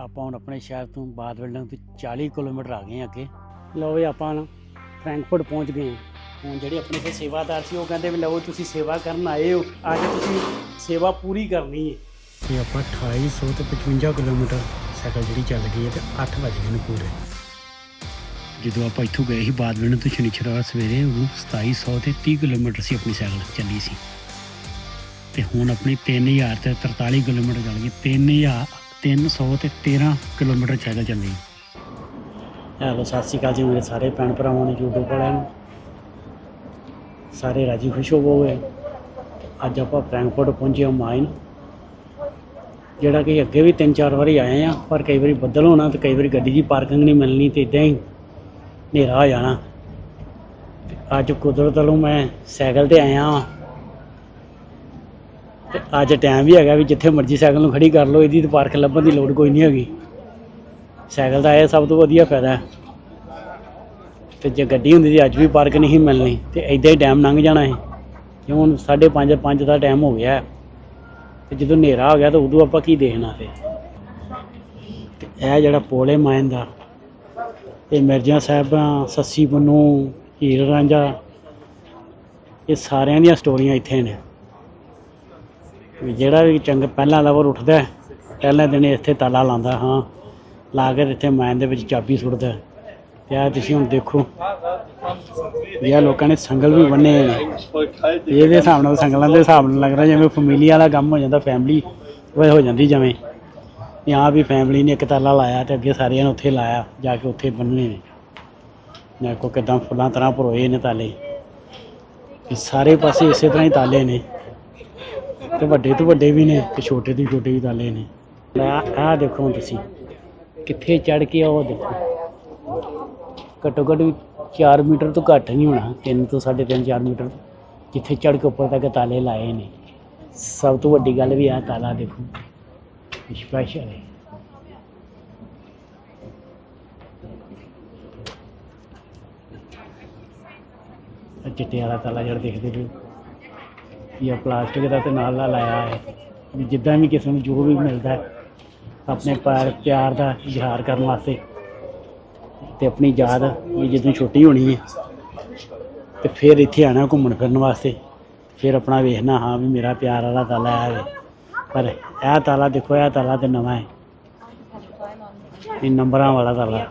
ਆਪਾਂ ਹੁਣ ਆਪਣੇ ਸ਼ਹਿਰ ਤੋਂ ਬਾਦ ਬਿਲਡਿੰਗ ਤੋਂ 40 ਕਿਲੋਮੀਟਰ ਆ ਗਏ ਅੱਗੇ। ਲਓ ਵੀ ਆਪਾਂ ਨਾ ਪਹੁੰਚ ਗਏ ਹਾਂ। ਹੁਣ ਜਿਹੜੇ ਆਪਣੇ ਇੱਥੇ ਸੇਵਾਦਾਰ ਸੀ, ਉਹ ਕਹਿੰਦੇ ਵੀ ਲਓ ਤੁਸੀਂ ਸੇਵਾ ਕਰਨ ਆਏ ਹੋ। ਅੱਜ ਤੁਸੀਂ ਸੇਵਾ ਪੂਰੀ ਕਰਨੀ ਹੈ। ਤੇ ਆਪਾਂ 2800 ਤੇ 55 ਕਿਲੋਮੀਟਰ ਸਾਈਕਲ ਜਿਹੜੀ ਚੱਲ ਗਈ ਹੈ ਤੇ 8 ਵਜ ਗਏ ਨੇ ਪੂਰੇ। ਜਦੋਂ ਆਪਾਂ ਇੱਥੋਂ ਗਏ ਸੀ ਬਾਦ ਬਿਲਡਿੰਗ ਤੋਂ ਸ਼ਨੀਚਰਵਾਰ ਸਵੇਰੇ, ਉਦੋਂ 2700 ਤੇ 30 ਕਿਲੋਮੀਟਰ ਸੀ ਆਪਣੀ ਸਾਈਕਲ ਚੱਲੀ ਸੀ। ਤੇ ਹੁਣ ਆਪਣੀ 3000 ਤੇ 43 ਕਿਲੋਮੀਟਰ ਚੱਲ ਗਈ 3000 300 ਤੇ 13 ਕਿਲੋਮੀਟਰ ਸਾਈਕਲ ਚੱਲੀ ਹੈਲੋ ਸਤਿ ਸ਼੍ਰੀ ਅਕਾਲ ਜੀ ਮੇਰੇ ਸਾਰੇ ਭੈਣ ਭਰਾਵਾਂ ਨੂੰ YouTube ਵਾਲਿਆਂ ਨੂੰ ਸਾਰੇ ਰਾਜੀ ਖੁਸ਼ ਹੋਵੋਗੇ। ਅੱਜ ਆਪਾਂ ਫਰੈਂਕਫਰਟ ਪਹੁੰਚੇ ਹਾਂ ਮਾਈਨ। ਜਿਹੜਾ ਕਿ ਅੱਗੇ ਵੀ ਤਿੰਨ ਚਾਰ ਵਾਰੀ ਆਏ ਆ ਪਰ ਕਈ ਵਾਰੀ ਬੱਦਲ ਹੋਣਾ ਤੇ ਕਈ ਵਾਰੀ ਗੱਡੀ ਦੀ ਪਾਰਕਿੰਗ ਨਹੀਂ ਮਿਲਣੀ ਤੇ ਇਦਾਂ ਹੀ ਹਨੇਰਾ ਹੋ ਜਾਣਾ। ਅੱਜ ਕੁਦਰਤ ਵੱਲੋਂ ਮੈਂ ਸਾਈਕਲ ਤੇ ਆਇਆ ਤੇ ਅੱਜ ਟਾਈਮ ਵੀ ਹੈਗਾ ਵੀ ਜਿੱਥੇ ਮਰਜ਼ੀ ਸਾਈਕਲ ਨੂੰ ਖੜੀ ਕਰ ਲਓ, ਇਹਦੀ ਤਾਂ ਪਾਰਕ ਲੱਭਣ ਦੀ ਲੋੜ ਕੋਈ ਨਹੀਂ ਹੈਗੀ। ਸਾਈਕਲ ਦਾ ਇਹ ਸਭ ਤੋਂ ਵਧੀਆ ਫਾਇਦਾ ਹੈ। ਤੇ ਜੇ ਗੱਡੀ ਹੁੰਦੀ ਸੀ ਅੱਜ ਵੀ ਪਾਰਕ ਨਹੀਂ ਸੀ ਮਿਲਣੀ, ਤੇ ਐਦਾਂ ਹੀ ਟਾਈਮ ਲੰਘ ਜਾਣਾ ਹੈ ਕਿਉਂ ਹੁਣ 5:30 5 ਦਾ ਟਾਈਮ ਹੋ ਗਿਆ ਹੈ। ਤੇ ਜਦੋਂ ਹਨੇਰਾ ਹੋ ਗਿਆ ਤਾਂ ਉਦੋਂ ਆਪਾਂ ਕੀ ਦੇਖਣਾ ਫਿਰ? ਤੇ ਇਹ ਜਿਹੜਾ ਪੋਲੇ ਮਾਇਨ ਦਾ ਇਹ ਮਿਰਜ਼ਾ ਸਾਹਿਬਾਂ, ਸੱਸੀ ਬਨੂ ਹੀਰ ਰਾਂਝਾ, ਇਹ ਸਾਰਿਆਂ ਦੀਆਂ ਸਟੋਰੀਆਂ ਇੱਥੇ ਨੇ। ਵੀ ਜਿਹੜਾ ਵੀ ਚੰਗ ਪਹਿਲਾਂ ਲਵਰ ਉੱਠਦਾ ਹੈ, ਪਹਿਲੇ ਦਿਨ ਹੀ ਇੱਥੇ ਤਾਲਾ ਲਾਉਂਦਾ ਹਾਂ ਲਾ ਕੇ ਇੱਥੇ ਮਾਇਨ ਦੇ ਵਿੱਚ ਚਾਬੀ ਸੁੱਟਦਾ ਹੈ। ਤੇ ਆ ਤੁਸੀਂ ਹੁਣ ਦੇਖੋ ਵੀ ਆਹ ਲੋਕਾਂ ਨੇ ਸੰਗਲ ਵੀ ਬੰਨੇ ਨੇ। ਇਹਦੇ ਹਿਸਾਬ ਨਾਲ ਸੰਗਲਾਂ ਦੇ ਹਿਸਾਬ ਨਾਲ ਲੱਗ ਰਿਹਾ ਜਿਵੇਂ ਫੈਮਿਲੀ ਵਾਲਾ ਕੰਮ ਹੋ ਜਾਂਦਾ ਫੈਮਿਲੀ ਉਹ ਹੋ ਜਾਂਦੀ ਜਿਵੇਂ। ਵੀ ਹਾਂ ਵੀ ਫੈਮਿਲੀ ਨੇ ਇੱਕ ਤਾਲਾ ਲਾਇਆ ਤੇ ਅੱਗੇ ਸਾਰਿਆਂ ਨੇ ਉੱਥੇ ਲਾਇਆ ਜਾ ਕੇ ਉੱਥੇ ਬੰਨਣੇ ਨੇ। ਨਾ ਕੋ ਕਿਦਾਂ ਫੁੱਲਾਂ ਤਰ੍ਹਾਂ ਭਰੋਏ ਨੇ ਤਾਲੇ। ਵੀ ਸਾਰੇ ਪਾਸੇ ਇਸੇ ਤਰ੍ਹਾਂ ਹੀ ਤਾਲੇ ਨੇ। ਤੇ ਵੱਡੇ ਤੋਂ ਵੱਡੇ ਵੀ ਨੇ ਤੇ ਛੋਟੇ ਤੋਂ ਛੋਟੇ ਵੀ ਤਾਲੇ ਨੇ। ਆਹ ਦੇਖੋ ਹੁਣ ਤੁਸੀਂ। ਕਿੱਥੇ ਚੜ ਕੇ ਉਹ ਦੇਖੋ। ਘੱਟੋ ਘੱਟ ਵੀ 4 ਮੀਟਰ ਤੋਂ ਘੱਟ ਨਹੀਂ ਹੋਣਾ। 3 ਤੋਂ 3.5 4 ਮੀਟਰ ਜਿੱਥੇ ਚੜ ਕੇ ਉੱਪਰ ਤੱਕ ਤਾਲੇ ਲਾਏ ਨੇ। ਸਭ ਤੋਂ ਵੱਡੀ ਗੱਲ ਵੀ ਆ ਤਾਲਾ ਦੇਖੋ। ਸਪੈਸ਼ਲ ਹੈ। ਚਿੱਟੇ ਵਾਲਾ ਤਾਲਾ ਜਿਹੜਾ ਦੇਖਦੇ ਪਏ ਇਹ ਪਲਾਸਟਿਕ ਦਾ ਤੇ ਨਾਲ ਨਾਲ ਲਾਇਆ ਹੈ। ਵੀ ਜਿੱਦਾਂ ਵੀ ਕਿਸੇ ਨੂੰ ਜੋ ਵੀ ਮਿਲਦਾ ਹੈ, ਆਪਣੇ ਪਿਆਰ ਪਿਆਰ ਦਾ ਇਜ਼ਹਾਰ ਕਰਨ ਵਾਸਤੇ ਤੇ ਆਪਣੀ ਯਾਦ ਵੀ ਜਦੋਂ ਛੋਟੀ ਹੋਣੀ ਹੈ ਤੇ ਫਿਰ ਇੱਥੇ ਆਣਾ ਘੁੰਮਣ ਫਿਰਨ ਵਾਸਤੇ ਫਿਰ ਆਪਣਾ ਵੇਖਣਾ ਹਾਂ ਵੀ ਮੇਰਾ ਪਿਆਰ ਵਾਲਾ ਤਾਲਾ ਹੈ। ਪਰ ਇਹ ਤਾਲਾ ਦੇਖੋ ਇਹ ਤਾਲਾ ਤੇ ਨਵਾਂ ਹੈ। ਇਹ ਨੰਬਰਾਂ ਵਾਲਾ ਤਾਲਾ।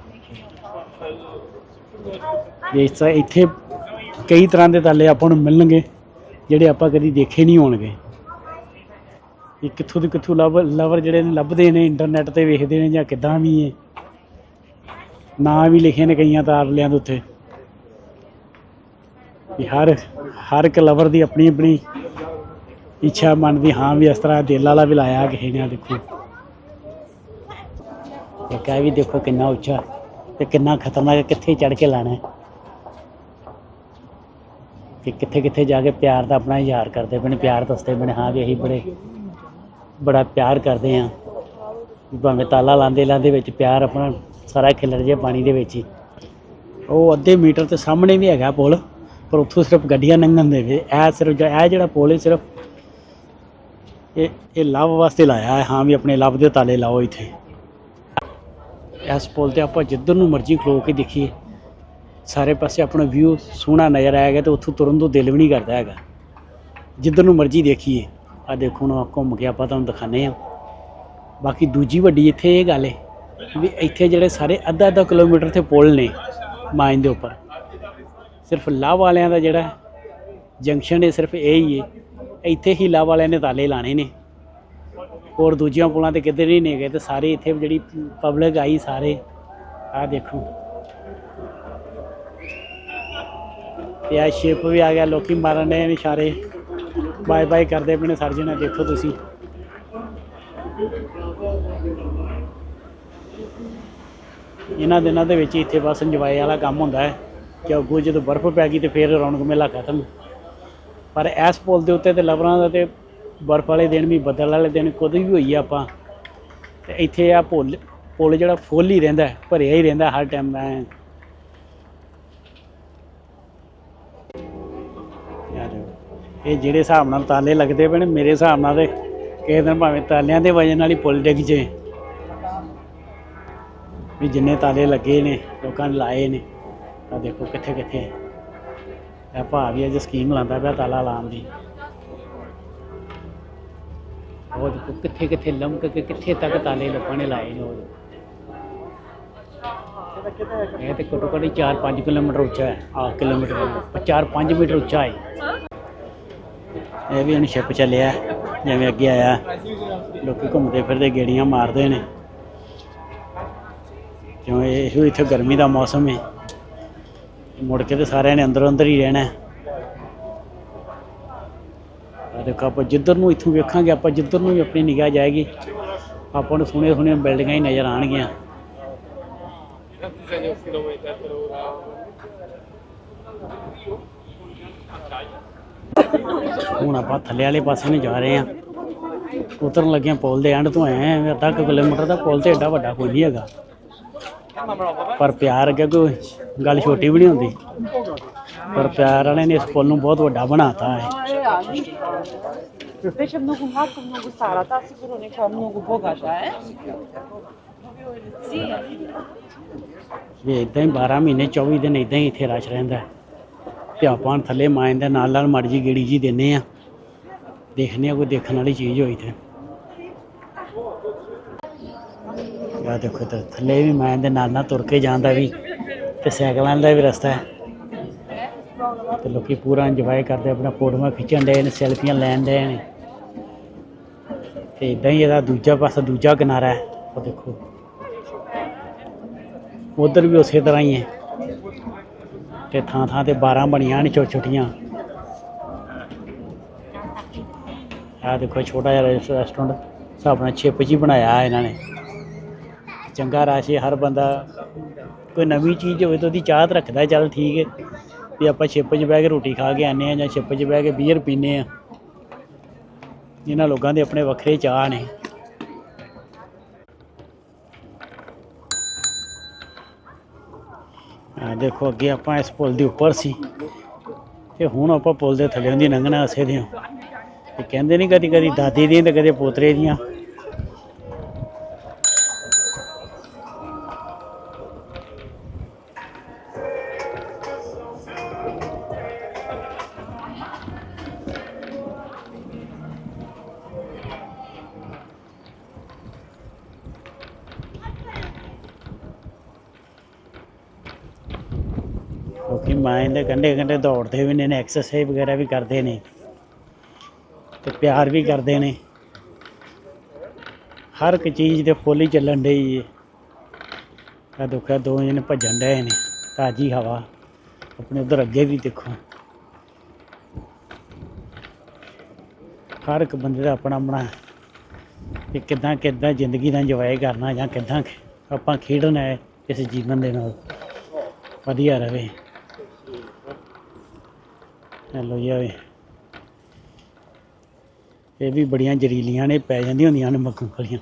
ਜੇ ਇੱਥੇ ਕਈ ਤਰ੍ਹਾਂ ਦੇ ਤਾਲੇ ਆਪਾਂ ਨੂੰ ਮਿਲਣਗੇ। ਜਿਹੜੇ ਆਪਾਂ ਕਦੀ ਦੇਖੇ ਨਹੀਂ ਹੋਣਗੇ। ਇਹ ਕਿੱਥੋਂ ਦੇ ਕਿੱਥੋਂ ਲੱਭ ਲਵਰ ਜਿਹੜੇ ਨੇ ਲੱਭਦੇ ਨੇ ਇੰਟਰਨੈਟ ਤੇ ਵੇਖਦੇ ਨੇ ਜਾਂ ਕਿਦਾਂ ਵੀ ਹੈ ਨਾਂ ਵੀ ਲਿਖੇ ਨੇ ਕਈਆਂ ਤਾਰਲਿਆਂ ਦੇ ਉੱਤੇ। ਵੀ ਹਰ ਹਰ ਇੱਕ ਲਵਰ ਦੀ ਆਪਣੀ ਆਪਣੀ ਇੱਛਾ ਮੰਨਦੀ ਹਾਂ ਵੀ ਇਸ ਤਰ੍ਹਾਂ ਦਿਲ ਵਾਲਾ ਵੀ ਲਾਇਆ ਕਿਸੇ ਨੇ ਆਹ ਦੇਖੋ। ਇੱਕ ਇਹ ਵੀ ਦੇਖੋ ਕਿੰਨਾ ਉੱਚਾ ਤੇ ਕਿੰਨਾ ਖਤਰਨਾਕ, ਕਿੱਥੇ ਚੜ ਕੇ ਲਾਣਾ। ਕਿ ਕਿੱਥੇ ਕਿੱਥੇ ਜਾ ਕੇ ਪਿਆਰ ਦਾ ਆਪਣਾ ਇਜ਼ਹਾਰ ਕਰਦੇ ਪਏ ਨੇ, ਪਿਆਰ ਦੱਸਦੇ ਪਏ ਨੇ, ਹਾਂ ਵੀ ਅਸੀਂ ਬੜੇ, ਬੜਾ ਪਿਆਰ ਕਰਦੇ ਹਾਂ। ਭਾਵੇਂ ਤਾਲਾ ਲਾਂਦੇ ਲਾਂਦੇ ਵਿੱਚ ਪਿਆਰ ਆਪਣਾ ਸਾਰਾ ਖਿਲਰ ਜੇ ਪਾਣੀ ਦੇ ਵਿੱਚ ਹੀ। ਉਹ ਅੱਧੇ ਮੀਟਰ ਤੇ ਸਾਹਮਣੇ ਵੀ ਹੈਗਾ ਪੁਲ, ਪਰ ਉੱਥੋਂ ਸਿਰਫ ਗੱਡੀਆਂ ਲੰਘਣ ਦੇ ਵੇ ਇਹ ਸਿਰਫ ਇਹ ਜਿਹੜਾ ਪੁਲ ਹੈ ਸਿਰਫ ਇਹ ਇਹ ਲਵ ਵਾਸਤੇ ਲਾਇਆ ਹੈ, ਹਾਂ ਵੀ ਆਪਣੇ ਲਵ ਦੇ ਤਾਲੇ ਲਾਓ ਇੱਥੇ। ਇਸ ਪੁਲ ਤੇ ਆਪਾਂ ਜਿੱਧਰ ਨੂੰ ਮਰਜ਼ੀ ਖਲੋ ਕੇ ਦੇਖੀਏ। ਸਾਰੇ ਪਾਸੇ ਆਪਣਾ ਵਿਊ ਸੋਹਣਾ ਨਜ਼ਰ ਆਏਗਾ ਤੇ ਉੱਥੋਂ ਤੁਰਨ ਤੋਂ ਦਿਲ ਵੀ ਨਹੀਂ ਕਰਦਾ ਹੈਗਾ। ਜਿੱਧਰ ਨੂੰ ਮਰਜ਼ੀ ਦੇਖੀਏ। ਆ ਦੇਖੋ ਨਾ ਘੁੰਮ ਕੇ ਆਪਾਂ ਤੁਹਾਨੂੰ ਦਿਖਾਣੇ ਆ ਬਾਕੀ ਦੂਜੀ ਵੱਡੀ ਇੱਥੇ ਇਹ ਗੱਲ ਹੈ ਵੀ ਇੱਥੇ ਜਿਹੜੇ ਸਾਰੇ ਅੱਧਾ ਅੱਧਾ ਕਿਲੋਮੀਟਰ ਤੇ ਪੁਲ ਨੇ ਮਾਈਨ ਦੇ ਉੱਪਰ। ਸਿਰਫ ਲਾਹ ਵਾਲਿਆਂ ਦਾ ਜਿਹੜਾ ਜੰਕਸ਼ਨ ਹੈ ਸਿਰਫ ਇਹ ਹੀ ਹੈ ਇੱਥੇ ਹੀ ਲਾਹ ਵਾਲਿਆਂ ਨੇ ਤਾਲੇ ਲਾਣੇ ਨੇ। ਹੋਰ ਦੂਜੀਆਂ ਪੁਲਾਂ ਤੇ ਕਿਤੇ ਨਹੀਂ ਨੇ ਗਏ ਤੇ ਸਾਰੇ ਇੱਥੇ ਜਿਹੜੀ ਪਬਲਿਕ ਆਈ ਸਾਰੇ। ਆਹ ਦੇਖੋ। ਤੇ ਆ ਸ਼ਿਪ ਵੀ ਆ ਗਿਆ, ਲੋਕੀ ਮਾਰਨ ਦੇ ਇਸ਼ਾਰੇ। ਬਾਏ ਬਾਏ ਕਰਦੇ ਪਏ ਨੇ ਨਾਲ, ਦੇਖੋ ਤੁਸੀਂ। ਇਹਨਾਂ ਦਿਨਾਂ ਦੇ ਵਿੱਚ ਇੱਥੇ ਬਸ ਇੰਜੋਏ ਵਾਲਾ ਕੰਮ ਹੁੰਦਾ ਹੈ। ਕਿ ਅੱਗੋਂ ਜਦੋਂ ਬਰਫ਼ ਪੈ ਗਈ ਤੇ ਫਿਰ ਰੌਣਕ ਮੇਲਾ ਖਤਮ। ਪਰ ਇਸ ਪੁਲ ਦੇ ਉੱਤੇ ਤੇ ਲਵਰਾਂ ਦਾ ਤੇ ਬਰਫ਼ ਵਾਲੇ ਦਿਨ ਵੀ ਬੱਦਲ ਵਾਲੇ ਦਿਨ ਕਦੇ ਵੀ ਹੋਈ ਆਪਾਂ। ਤੇ ਇੱਥੇ ਆ ਪੁੱਲ, ਪੁਲ ਜਿਹੜਾ ਫੁੱਲ ਹੀ ਰਹਿੰਦਾ ਭਰਿਆ ਹੀ ਰਹਿੰਦਾ ਹਰ ਟਾਈਮ ਐ। ਇਹ ਜਿਹੜੇ ਹਿਸਾਬ ਨਾਲ ਤਾਲੇ ਲੱਗਦੇ ਪਏ ਨੇ, ਮੇਰੇ ਹਿਸਾਬ ਨਾਲ ਤੇ ਕਿਸੇ ਦਿਨ ਭਾਵੇਂ ਤਾਲਿਆਂ ਦੇ ਵਜਨ ਨਾਲ ਹੀ ਪੁਲ ਡਿੱਗ ਜੇ। ਵੀ ਜਿੰਨੇ ਤਾਲੇ ਲੱਗੇ ਨੇ, ਲੋਕਾਂ ਨੇ ਲਾਏ ਨੇ ਆ ਦੇਖੋ ਕਿੱਥੇ ਕਿੱਥੇ। ਇਹ ਭਾ ਵੀ ਅੱਜ ਸਕੀਮ ਲਾਉਂਦਾ ਪਿਆ ਤਾਲਾ ਲਾਉਣ ਦੀ। ਉਹ ਦੇਖੋ ਕਿੱਥੇ ਕਿੱਥੇ ਲੰਮਕ ਕੇ ਕਿੱਥੇ ਤੱਕ ਤਾਲੇ ਲੋਕਾਂ ਨੇ ਲਾਏ ਨੇ ਉਹ। ਇਹ ਤੇ ਘੱਟੋ ਘੱਟ 4-5 ਕਿਲੋਮੀਟਰ ਉੱਚਾ ਹੈ ਆ ਕਿਲੋਮੀਟਰ 4-5 ਮੀਟਰ ਉੱਚਾ ਹੈ। ਇਹ ਵੀ ਹੁਣ ਸ਼ਿਪ ਚੱਲਿਆ ਜਿਵੇਂ ਅੱਗੇ ਆਇਆ। ਲੋਕੀ ਘੁੰਮਦੇ ਫਿਰਦੇ ਗੇੜੀਆਂ ਮਾਰਦੇ ਨੇ। ਕਿਉਂ ਇਹ ਇਹੋ ਇੱਥੇ ਗਰਮੀ ਦਾ ਮੌਸਮ ਹੈ ਮੁੜ ਕੇ ਤੇ ਸਾਰਿਆਂ ਨੇ ਅੰਦਰੋਂ ਅੰਦਰ ਹੀ ਰਹਿਣਾ ਆ ਦੇਖੋ, ਆਪਾਂ ਜਿੱਧਰ ਨੂੰ ਇੱਥੋਂ ਵੇਖਾਂਗੇ, ਆਪਾਂ ਜਿੱਧਰ ਨੂੰ ਵੀ ਆਪਣੀ ਨਿਗਾਹ ਜਾਏਗੀ, ਆਪਾਂ ਨੂੰ ਸੋਹਣੀਆਂ ਸੋਹਣੀਆਂ ਬਿਲਡਿੰਗਾਂ ਹੀ ਨਜ਼ਰ ਆਉਣਗੀਆਂ। ਹੁਣ ਆਪਾਂ ਥੱਲੇ ਵਾਲੇ ਪਾਸੇ ਨੂੰ ਜਾ ਰਹੇ ਹਾਂ ਉਤਰਨ ਲੱਗੇ ਪੁਲ ਦੇ ਐਂਡ ਤੋਂ ਹਾਂ ਅੱਧਾ ਕੁ ਕਿਲੋਮੀਟਰ ਦਾ ਪੁਲ ਤੇ ਏਡਾ ਵੱਡਾ ਕੋਈ ਨਹੀਂ ਹੈਗਾ ਪਰ ਪਿਆਰ ਅੱਗੇ ਕੋਈ ਗੱਲ ਛੋਟੀ ਵੀ ਨਹੀਂ ਹੁੰਦੀ ਪਰ ਪਿਆਰ ਵਾਲੇ ਨੇ ਇਸ ਪੁਲ ਨੂੰ ਬਹੁਤ ਵੱਡਾ ਬਣਾਤਾ ਹੈ Wiecie, ta bogata, e? ਵੀ ਇਦਾਂ ਹੀ 12 ਮਹੀਨੇ 24 ਦਿਨ ਇਦਾਂ ਹੀ ਇੱਥੇ ਰਸ਼ ਰਹਿੰਦਾ ਹੈ। ਤੇ ਆਪਾਂ ਥੱਲੇ ਮਾਇਨ ਦੇ ਨਾਲ ਨਾਲ ਮੜ ਜੀ ਗੇੜੀ ਜੀ ਦਿੰਨੇ ਆ। ਦੇਖਨੇ ਆ ਕੋਈ ਦੇਖਣ ਵਾਲੀ ਚੀਜ਼ ਹੋਈ ਤੇ। ਆ ਦੇਖੋ ਤੇ ਥੱਲੇ ਵੀ ਮਾਇਨ ਦੇ ਨਾਲ ਨਾਲ ਤੁਰ ਕੇ ਜਾਂਦਾ ਵੀ ਤੇ ਸਾਈਕਲਾਂ ਦਾ ਵੀ ਰਸਤਾ ਹੈ। ਤੇ ਲੋਕੀ ਪੂਰਾ ਇੰਜੋਏ ਕਰਦੇ, ਆਪਣਾ ਫੋਟੋਆਂ ਖਿੱਚਣ ਦੇ ਨੇ, ਸੈਲਫੀਆਂ ਲੈਣ ਦੇ ਨੇ। ਤੇ ਇਦਾਂ ਹੀ ਇਹਦਾ ਦੂਜਾ ਪਾਸਾ, ਦੂਜਾ ਕਿਨਾਰਾ ਹੈ। ਉਹ ਦੇਖੋ। ਉਧਰ ਵੀ ਉਸੇ ਤਰ੍ਹਾਂ ਹੀ ਹੈ। ਤੇ ਥਾਂ ਥਾਂ ਤੇ 12 ਬਣੀਆਂ ਨੇ ਛੋਟੀਆਂ ਛੋਟੀਆਂ। ਆਹ ਦੇਖੋ ਛੋਟਾ ਜਿਹਾ ਰੈਸਟੋਰੈਂਟ ਹਿਸਾਬ ਨਾਲ ਛਿਪ ਜੀ ਬਣਾਇਆ ਇਹਨਾਂ ਨੇ। ਚੰਗਾ ਰਾਸ਼ੀ ਹਰ ਬੰਦਾ ਕੋਈ ਨਵੀਂ ਚੀਜ਼ ਹੋਵੇ ਤਾਂ ਉਹਦੀ ਚਾਹਤ ਰੱਖਦਾ, ਚੱਲ ਠੀਕ ਹੈ। ਵੀ ਆਪਾਂ ਛਿਪ 'ਚ ਬਹਿ ਕੇ ਰੋਟੀ ਖਾ ਕੇ ਆਨੇ ਆ ਜਾਂ ਛਿਪ 'ਚ ਬਹਿ ਕੇ ਬੀਅਰ ਪੀਨੇ ਆ ਇਹਨਾਂ ਲੋਕਾਂ ਦੇ ਆਪਣੇ ਵੱਖਰੇ ਚਾਹ ਨੇ। ਦੇਖੋ ਅੱਗੇ ਆਪਾਂ ਇਸ ਪੁਲ ਦੇ ਉੱਪਰ ਸੀ ਤੇ ਹੁਣ ਆਪਾਂ ਪੁਲ ਦੇ ਥੱਲੇ ਦੀ ਲੰਘਣਾ ਅਸੇ ਦੇ ਤੇ ਕਹਿੰਦੇ ਨਹੀਂ ਕਦੀ ਕਦੀ ਦਾਦੀ ਦੀਆਂ ਤੇ ਕਦੇ ਪੋਤਰੇ ਦੀਆਂ। ਕਿਉਂਕਿ ਮਾਇਨ ਦੇ ਕੰਢੇ ਕੰਢੇ ਦੌੜਦੇ ਵੀ ਨੇ ਐਕਸਰਸਾਈਜ਼ ਵਗੈਰਾ ਵੀ ਕਰਦੇ ਨੇ ਤੇ ਪਿਆਰ ਵੀ ਕਰਦੇ ਨੇ। ਹਰ ਇੱਕ ਚੀਜ਼ ਦੇ ਫੁੱਲ ਹੀ ਚੱਲਣ ਡਈ ਏ। ਆ ਦੁੱਖਾ ਦੋ ਜਣੇ ਭੱਜਣ ਡਏ ਨੇ, ਤਾਜੀ ਹਵਾ। ਆਪਣੇ ਉਧਰ ਅੱਗੇ ਵੀ ਦੇਖੋ। ਹਰ ਇੱਕ ਬੰਦੇ ਦਾ ਆਪਣਾ ਆਪਣਾ ਕਿ ਕਿਦਾਂ ਕਿਦਾਂ ਜ਼ਿੰਦਗੀ ਦਾ ਇੰਜੋਏ ਕਰਨਾ ਜਾਂ ਕਿਦਾਂ ਆਪਾਂ ਖੇਡਣਾ ਹੈ ਇਸ ਜੀਵਨ ਦੇ ਨਾਲ। ਵਧੀਆ ਰਹੇ। ਲੋ ਜੀ ਆਵੇ ਇਹ ਵੀ ਬੜੀਆਂ ਜ਼ਰੀਲੀਆਂ ਨੇ, ਪੈ ਜਾਂਦੀਆਂ ਹੁੰਦੀਆਂ ਨੇ ਮੱਖੂ ਖਲੀਆਂ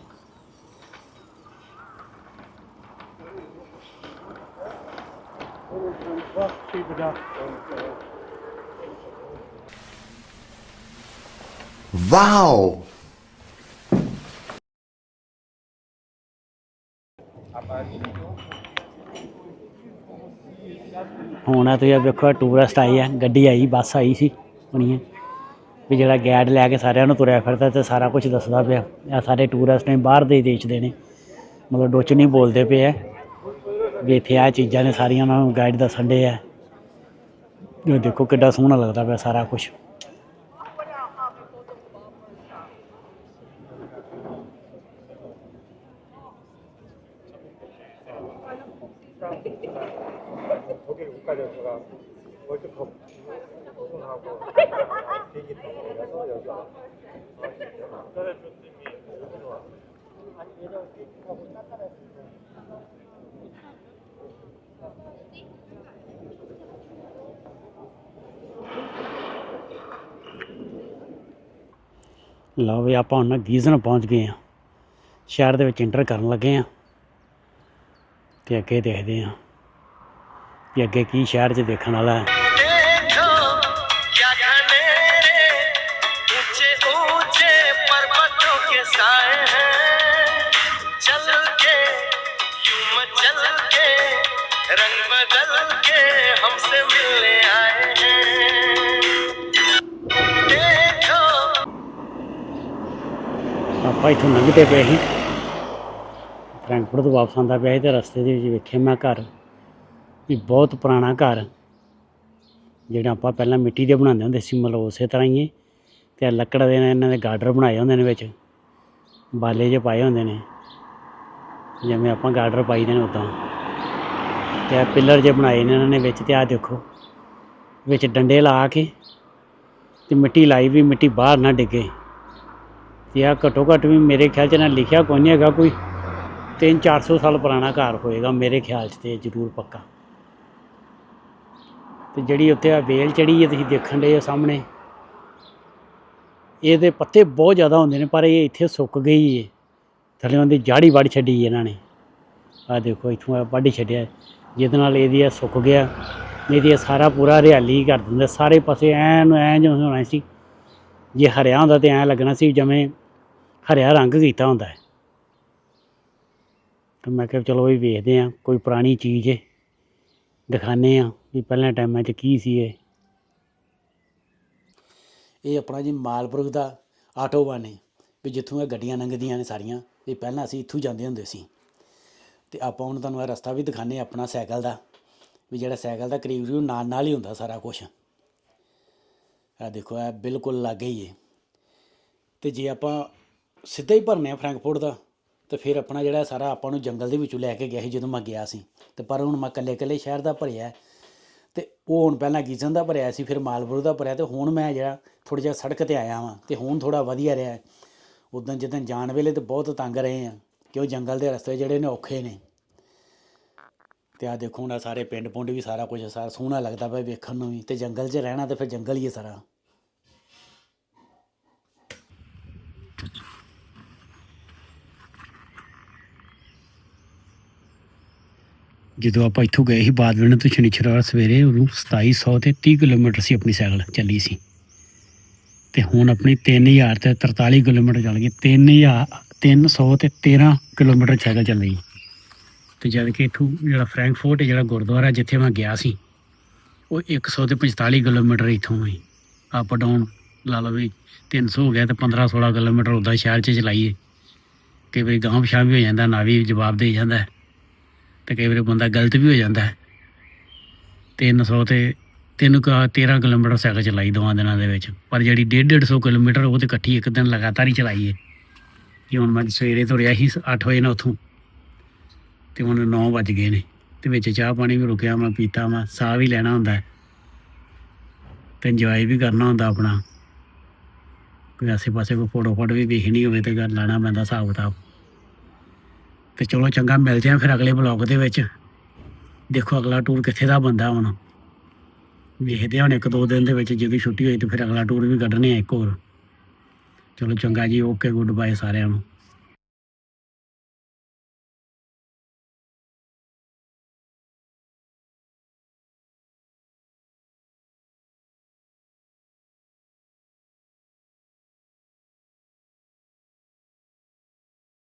Wow! ਹੁਣ ਆ ਤੁਸੀਂ ਆਹ ਵੇਖੋ ਟੂਰਿਸਟ ਆਏ ਆ, ਗੱਡੀ ਆਈ, ਬੱਸ ਆਈ ਸੀ ਹੁਣੀ ਹੈ ਵੀ ਜਿਹੜਾ ਗਾਈਡ ਲੈ ਕੇ ਸਾਰਿਆਂ ਨੂੰ ਤੁਰਿਆ ਫਿਰਦਾ ਤੇ ਸਾਰਾ ਕੁਝ ਦੱਸਦਾ ਪਿਆ। ਆ ਸਾਰੇ ਟੂਰਿਸਟ ਨੇ ਬਾਹਰ ਦੇ ਦੇਸ਼ ਦੇ ਨੇ। ਮਤਲਬ ਡੋਚ ਨਹੀਂ ਬੋਲਦੇ ਪਏ ਆ। ਵੀ ਇੱਥੇ ਆ ਚੀਜ਼ਾਂ ਨੇ ਸਾਰੀਆਂ ਉਹਨਾਂ ਨੂੰ ਗਾਈਡ ਦੱਸਣ ਦੇ ਆ। ਇਹ ਦੇਖੋ ਕਿੱਡਾ ਸੋਹਣਾ ਲੱਗਦਾ ਪਿਆ ਸਾਰਾ ਕੁਝ ਲਓ ਵੀ ਆਪਾਂ ਹੁਣ ਗੀਜ਼ਨ ਪਹੁੰਚ ਗਏ ਆ ਸ਼ਹਿਰ ਦੇ ਵਿੱਚ ਇੰਟਰ ਕਰਨ ਲੱਗੇ ਆ ਤੇ ਅੱਗੇ ਦੇਖਦੇ ਆ ਕਿ ਅੱਗੇ ਕੀ ਸ਼ਹਿਰ 'ਚ ਦੇਖਣ ਵਾਲਾ ਹੈ। ਆਪਾਂ ਇੱਥੋਂ ਲੰਘਦੇ ਪਏ ਸੀ ਫਰੈਂਕਫਰਟ ਤੋਂ ਵਾਪਸ ਆਉਂਦਾ ਪਿਆ ਸੀ ਤੇ ਰਸਤੇ ਦੇ ਵਿੱਚ ਵੇਖਿਆ ਮੈਂ ਘਰ ਵੀ ਬਹੁਤ ਪੁਰਾਣਾ ਘਰ ਜਿਹੜਾ ਆਪਾਂ ਪਹਿਲਾਂ ਮਿੱਟੀ ਦੇ ਬਣਾਉਂਦੇ ਹੁੰਦੇ ਸੀ ਮਤਲਬ ਉਸੇ ਤਰ੍ਹਾਂ ਹੀ ਹੈ ਤੇ ਲੱਕੜ ਦੇ ਇਹਨਾਂ ਦੇ ਗਾਰਡਰ ਬਣਾਏ ਹੁੰਦੇ ਨੇ ਵਿੱਚ ਬਾਲੇ ਜੇ ਪਾਏ ਹੁੰਦੇ ਨੇ। ਜਿਵੇਂ ਆਪਾਂ ਗਾਰਡਰ ਪਾਈਦੇ ਨੇ ਉਦਾਂ। ਤੇ ਆ ਪਿੱਲਰ ਜੇ ਬਣਾਏ ਨੇ ਇਹਨਾਂ ਨੇ ਵਿੱਚ ਤੇ ਆ ਦੇਖੋ। ਵਿੱਚ ਡੰਡੇ ਲਾ ਕੇ ਤੇ ਮਿੱਟੀ ਲਾਈ ਵੀ, ਮਿੱਟੀ ਬਾਹਰ ਨਾ ਡਿੱਗੇ। ਤੇ ਆ ਘੱਟੋ ਘੱਟ ਵੀ ਮੇਰੇ ਖਿਆਲ ਚ ਨਾ ਲਿਖਿਆ ਕੋਈ ਨਹੀਂ ਹੈਗਾ ਕੋਈ। 3-400 ਸਾਲ ਪੁਰਾਣਾ ਘਰ ਹੋਏਗਾ ਮੇਰੇ ਖਿਆਲ 'ਚ ਤੇ ਜ਼ਰੂਰ ਪੱਕਾ। ਤੇ ਜਿਹੜੀ ਉੱਤੇ ਆ ਵੇਲ ਚੜੀ ਹੈ ਤੁਸੀਂ ਦੇਖਣ ਦੇ ਸਾਹਮਣੇ। ਇਹਦੇ ਪੱਤੇ ਬਹੁਤ ਜ਼ਿਆਦਾ ਹੁੰਦੇ ਨੇ, ਪਰ ਇਹ ਇੱਥੇ ਸੁੱਕ ਗਈ ਏ। ਥੱਲੇ ਉਹਦੀ ਜਾੜੀ ਵੱਢ ਛੱਡੀ ਇਹਨਾਂ ਨੇ। ਆ ਦੇਖੋ, ਇੱਥੋਂ ਆ ਵੱਢ ਛੱਡਿਆ। ਜਿਹਦੇ ਨਾਲ ਇਹਦੀ ਆ ਸੁੱਕ ਗਿਆ। ਨਹੀਂ ਤੇ ਸਾਰਾ ਪੂਰਾ ਹਰਿਆਲੀ ਕਰ ਦਿੰਦਾ। ਸਾਰੇ ਪਾਸੇ ਐਨ ਐਂ ਜਿਵੇਂ ਹੋਣਾ ਸੀ। ਜੇ ਹਰਿਆ ਹੁੰਦਾ ਤੇ ਐਂ ਲੱਗਣਾ ਸੀ ਜਿਵੇਂ ਹਰਿਆ ਰੰਗ ਕੀਤਾ ਹੁੰਦਾ। ਹੈ ਤੇ ਮੈਂ ਕਿਹਾ ਚਲੋ ਵੀ ਵੇਖਦੇ ਆ, ਕੋਈ ਪੁਰਾਣੀ ਚੀਜ਼ ਹੈ ਦਿਖਾਣੇ ਆ ਵੀ ਪਹਿਲਾਂ ਟਾਈਮਾਂ 'ਚ ਕੀ ਸੀ ਇਹ। ਇਹ ਆਪਣਾ ਜੀ ਮਾਲਪੁਰਖ ਦਾ ਆਟੋਬਾਨ ਹੈ ਵੀ ਜਿੱਥੋਂ ਇਹ ਗੱਡੀਆਂ ਲੰਘਦੀਆਂ ਨੇ ਸਾਰੀਆਂ, ਵੀ ਪਹਿਲਾਂ ਅਸੀਂ ਇੱਥੋਂ ਜਾਂਦੇ ਹੁੰਦੇ ਸੀ। ਤੇ ਆਪਾਂ ਹੁਣ ਤੁਹਾਨੂੰ ਇਹ ਰਸਤਾ ਵੀ ਦਿਖਾਣੇ ਆਪਣਾ ਸਾਈਕਲ ਦਾ, ਵੀ ਜਿਹੜਾ ਸਾਈਕਲ ਦਾ ਕਰੀਬ ਕਰੀਬ ਨਾਲ ਨਾਲ ਹੀ ਹੁੰਦਾ ਸਾਰਾ ਕੁਝ ਆ ਦੇਖੋ, ਇਹ ਬਿਲਕੁਲ ਲਾਗੇ ਹੀ ਹੈ। ਤੇ ਜੇ ਆਪਾਂ ਸਿੱਧਾ ਹੀ ਭਰਨੇ ਆ ਫਰੈਂਕਫਰਟ ਦਾ, ਤੇ ਫਿਰ ਆਪਣਾ ਜਿਹੜਾ ਸਾਰਾ ਆਪਾਂ ਨੂੰ ਜੰਗਲ ਦੇ ਵਿੱਚੋਂ ਲੈ ਕੇ ਗਿਆ ਸੀ ਜਦੋਂ ਮੈਂ ਗਿਆ ਸੀ। ਤੇ ਪਰ ਹੁਣ ਮੈਂ ਇਕੱਲੇ ਇਕੱਲੇ ਸ਼ਹਿਰ ਦਾ ਭਰਿਆ ਤੇ ਉਹ ਹੁਣ ਪਹਿਲਾਂ ਗੀਜ਼ਨ ਦਾ ਭਰਿਆ ਸੀ, ਫਿਰ ਮਾਲਪੁਰ ਦਾ ਭਰਿਆ ਤੇ ਹੁਣ ਮੈਂ ਜਿਹੜਾ ਥੋੜਾ ਜਿਹਾ ਸੜਕ ਤੇ ਆਇਆ ਵਾਂ ਤੇ ਹੁਣ ਥੋੜਾ ਵਧੀਆ ਰਿਹਾ। ਉਦੋਂ ਜਦੋਂ ਜਾਣ ਵੇਲੇ ਤੇ ਬਹੁਤ ਤੰਗ ਰਹੇ ਆ ਕਿ ਉਹ ਜੰਗਲ ਦੇ ਰਸਤੇ ਜਿਹੜੇ ਨੇ ਔਖੇ ਨੇ। ਤੇ ਆ ਦੇਖੋ ਹੁਣ ਸਾਰੇ ਪਿੰਡ ਪੁੰਡ ਵੀ ਸਾਰਾ ਕੁਝ ਸਾਰਾ ਸੋਹਣਾ ਲੱਗਦਾ ਪਿਆ ਵੇਖਣ ਨੂੰ ਵੀ ਤੇ ਜੰਗਲ 'ਚ ਰਹਿਣਾ ਤੇ ਫਿਰ ਜੰਗਲ ਹੀ ਹੈ ਸਾਰਾ। ਜਦੋਂ ਆਪਾਂ ਇੱਥੋਂ ਗਏ ਸੀ ਬਾਦਵਿੰਡ ਤੋਂ ਸ਼ਨੀਚਰਵਾਰ ਸਵੇਰੇ, ਉਦੋਂ 2700 ਤੇ 30 ਕਿਲੋਮੀਟਰ ਸੀ ਆਪਣੀ ਸਾਈਕਲ ਚੱਲੀ ਸੀ। ਤੇ ਹੁਣ ਆਪਣੀ 3000 ਤੇ 43 ਕਿਲੋਮੀਟਰ ਚੱਲ ਗਈ। 3000 300 ਤੇ 13 ਕਿਲੋਮੀਟਰ ਸਾਈਕਲ ਚੱਲੀ ਤੇ ਜਦ ਕਿ ਇੱਥੋਂ ਜਿਹੜਾ ਫਰੈਂਕਫਰਟ, ਜਿਹੜਾ ਗੁਰਦੁਆਰਾ ਜਿੱਥੇ ਮੈਂ ਗਿਆ ਸੀ, ਉਹ 100 ਤੇ 45 ਕਿਲੋਮੀਟਰ ਇੱਥੋਂ ਹੀ ਅਪ ਡਾਊਨ ਲਾ ਲਓ ਵੀ 300 ਹੋ ਗਿਆ ਤੇ 15 16 ਕਿਲੋਮੀਟਰ ਉੱਦਾਂ ਸ਼ਹਿਰ 'ਚ ਚਲਾਈਏ। ਕਈ ਵਾਰੀ ਗਾਂਵ ਪਛਾਣ ਵੀ ਹੋ ਜਾਂਦਾ, ਨਾ ਵੀ ਜਵਾਬ ਦੇ ਜਾਂਦਾ। ਤੇ ਕਈ ਵਾਰੀ ਬੰਦਾ ਗਲਤ ਵੀ ਹੋ ਜਾਂਦਾ ਹੈ। 300 ਤੇ ਤਿੰਨ ਕੁ 13 ਕਿਲੋਮੀਟਰ ਸਾਈਕਲ ਚਲਾਈ ਦੋਵਾਂ ਦਿਨਾਂ ਦੇ ਵਿੱਚ। ਪਰ ਜਿਹੜੀ 1.5 150 ਕਿਲੋਮੀਟਰ, ਉਹ ਤੇ ਇਕੱਠੀ ਇੱਕ ਦਿਨ ਲਗਾਤਾਰ ਹੀ ਚਲਾਈ ਹੈ ਕਿ ਹੁਣ ਮੈਂ ਸਵੇਰੇ ਤੁਰਿਆ ਸੀ 8 ਵਜੇ ਨਾਲ ਉੱਥੋਂ, ਤੇ ਹੁਣ 9 ਵੱਜ ਗਏ ਨੇ। ਤੇ ਵਿੱਚ ਚਾਹ ਪਾਣੀ ਵੀ ਰੁਕਿਆ ਮੈਂ, ਪੀਤਾ ਮੈਂ, ਸਾਹ ਵੀ ਲੈਣਾ ਹੁੰਦਾ ਹੈ। ਤੇ ਇੰਜੋਏ ਵੀ ਕਰਨਾ ਹੁੰਦਾ ਆਪਣਾ। ਕੋਈ ਆਸੇ ਪਾਸੇ ਕੋਈ ਫੋਟੋ ਫੋਟੋ ਵੀ ਵੇਖਣੀ ਹੋਵੇ ਤੇ ਕਰ ਲੈਣਾ ਪੈਂਦਾ ਹਿਸਾਬ ਕਿਤਾਬ ਤੇ ਚਲੋ ਚੰਗਾ, ਮਿਲਦੇ ਆਂ ਫਿਰ ਅਗਲੇ ਬਲੌਗ ਦੇ ਵਿੱਚ। ਦੇਖੋ ਅਗਲਾ ਟੂਰ ਕਿੱਥੇ ਦਾ ਬੰਦਾ ਹੁਣ। ਵੇਖਦੇ ਹੁਣ ਇੱਕ ਦੋ ਦਿਨ ਦੇ ਵਿੱਚ ਜਦੋਂ ਛੁੱਟੀ ਹੋਈ ਤੇ ਫਿਰ ਅਗਲਾ ਟੂਰ ਵੀ ਕੱਢਣੇ ਆ ਇੱਕ ਹੋਰ। ਚਲੋ ਚੰਗਾ ਜੀ ਓਕੇ ਗੁੱਡ ਬਾਏ ਸਾਰਿਆਂ ਨੂੰ।